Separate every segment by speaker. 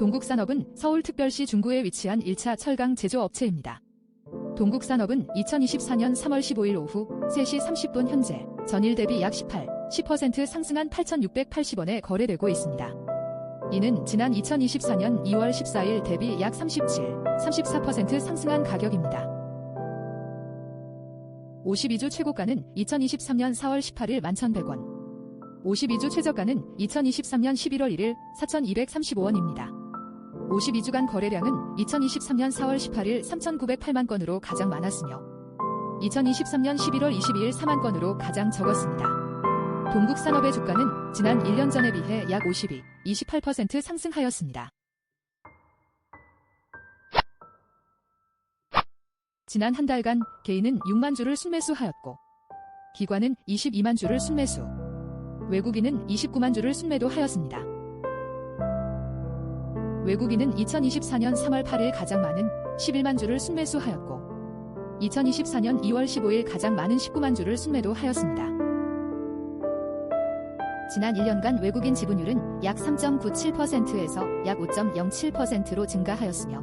Speaker 1: 동국산업은 서울특별시 중구에 위치한 1차 철강 제조업체입니다. 동국산업은 2024년 3월 15일 오후 3시 30분 현재 전일 대비 약 18, 10% 상승한 8,680원에 거래되고 있습니다. 이는 지난 2024년 2월 14일 대비 약 37, 34% 상승한 가격입니다. 52주 최고가는 2023년 4월 18일 11,100원, 52주 최저가는 2023년 11월 1일 4,235원입니다. 52주간 거래량은 2023년 4월 18일 3,908만 건으로 가장 많았으며 2023년 11월 22일 4만 건으로 가장 적었습니다. 동국 산업의 주가는 지난 1년 전에 비해 약 52, 28% 상승하였습니다. 지난 한 달간 개인은 6만 주를 순매수하였고 기관은 22만 주를 순매수, 외국인은 29만 주를 순매도하였습니다. 외국인은 2024년 3월 8일 가장 많은 11만 주를 순매수하였고 2024년 2월 15일 가장 많은 19만 주를 순매도하였습니다. 지난 1년간 외국인 지분율은 약 3.97%에서 약 5.07%로 증가하였으며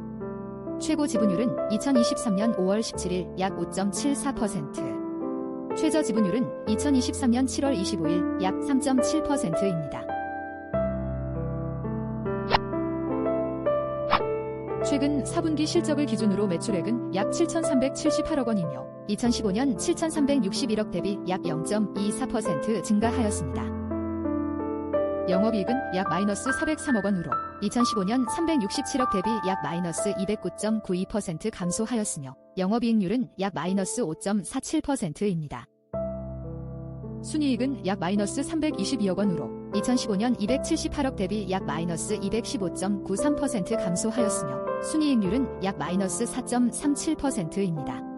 Speaker 1: 최고 지분율은 2023년 5월 17일 약 5.74%, 최저 지분율은 2023년 7월 25일 약 3.7%입니다. 최근 4분기 실적을 기준으로 매출액은 약 7,378억 원이며 2015년 7,361억 대비 약 0.24% 증가하였습니다. 영업이익은 약 마이너스 403억 원으로 2015년 367억 대비 약 마이너스 209.92% 감소하였으며 영업이익률은 약 마이너스 5.47%입니다. 순이익은 약 마이너스 322억 원으로 2015년 278억 대비 약 마이너스 215.93% 감소하였으며 순이익률은 약 마이너스 4.37%입니다.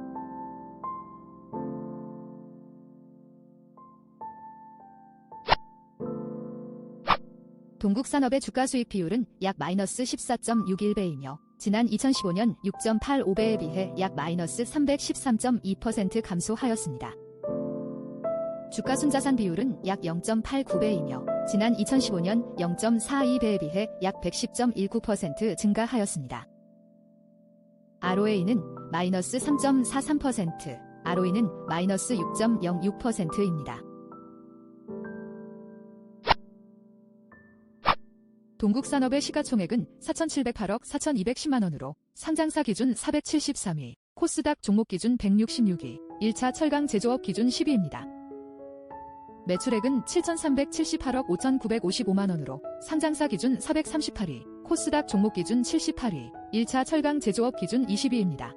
Speaker 1: 동국산업의 주가 수익 비율은 약 마이너스 14.61배이며 지난 2015년 6.85배에 비해 약 마이너스 313.2% 감소하였습니다. 주가 순자산 비율은 약 0.89배이며 지난 2015년 0.42배에 비해 약 110.19% 증가하였습니다. ROA는 마이너스 3.43%, ROE는 마이너스 6.06%입니다. 동국산업의 시가총액은 4,708억 4,210만 원으로 상장사 기준 473위, 코스닥 종목 기준 166위, 1차 철강 제조업 기준 10위입니다. 매출액은 7,378억 5,955만 원으로 상장사 기준 438위, 코스닥 종목 기준 78위, 1차 철강 제조업 기준 20위입니다.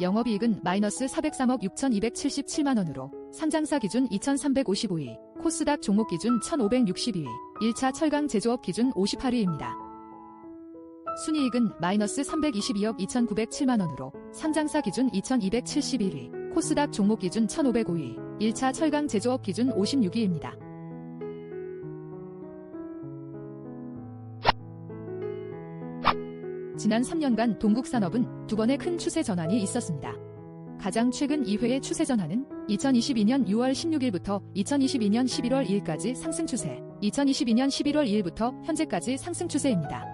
Speaker 1: 영업이익은 마이너스 403억 6,277만 원으로 상장사 기준 2,355위, 코스닥 종목 기준 1,562위, 1차 철강 제조업 기준 58위입니다. 순이익은 마이너스 322억 2,907만 원으로 상장사 기준 2,271위, 코스닥 종목 기준 1,505위, 1차 철강 제조업 기준 56위입니다. 지난 3년간 동국산업은 두 번의 큰 추세 전환이 있었습니다. 가장 최근 2회의 추세 전환은 2022년 6월 16일부터 2022년 11월 2일까지 상승 추세, 2022년 11월 2일부터 현재까지 상승 추세입니다.